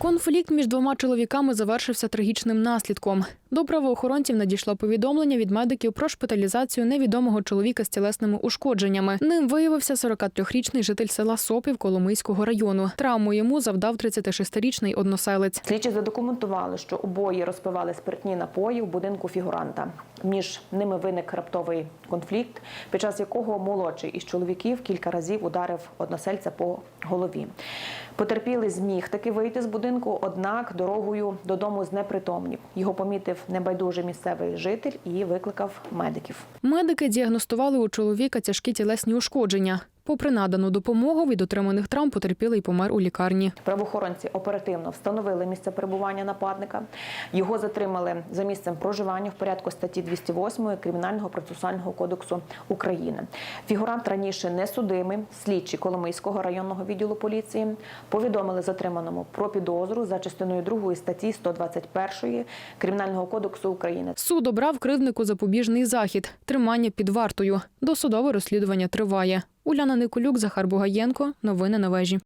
Конфлікт між двома чоловіками завершився трагічним наслідком. До правоохоронців надійшло повідомлення від медиків про шпиталізацію невідомого чоловіка з тілесними ушкодженнями. Ним виявився 43-річний житель села Сопів Коломийського району. Травму йому завдав 36-річний односелець. Слідчі задокументували, що обоє розпивали спиртні напої в будинку фігуранта. Між ними виник раптовий конфлікт, під час якого молодший із чоловіків кілька разів ударив односельця по голові. Потерпілий зміг таки вийти з будинку, однак дорогою додому знепритомнів. Його помітив небайдужий місцевий житель і викликав медиків. Медики діагностували у чоловіка тяжкі тілесні ушкодження. Попри надану допомогу від отриманих травм потерпілий помер у лікарні. Правоохоронці оперативно встановили місце перебування нападника. Його затримали за місцем проживання в порядку статті 208 Кримінального процесуального кодексу України. Фігурант раніше не судимий. Слідчі Коломийського районного відділу поліції повідомили затриманому про підозру за частиною 2 статті 121 Кримінального кодексу України. Суд обрав кривднику запобіжний захід тримання під вартою. Досудове розслідування триває. Уляна Николюк, Захар Бугаєнко. Новини на вежі.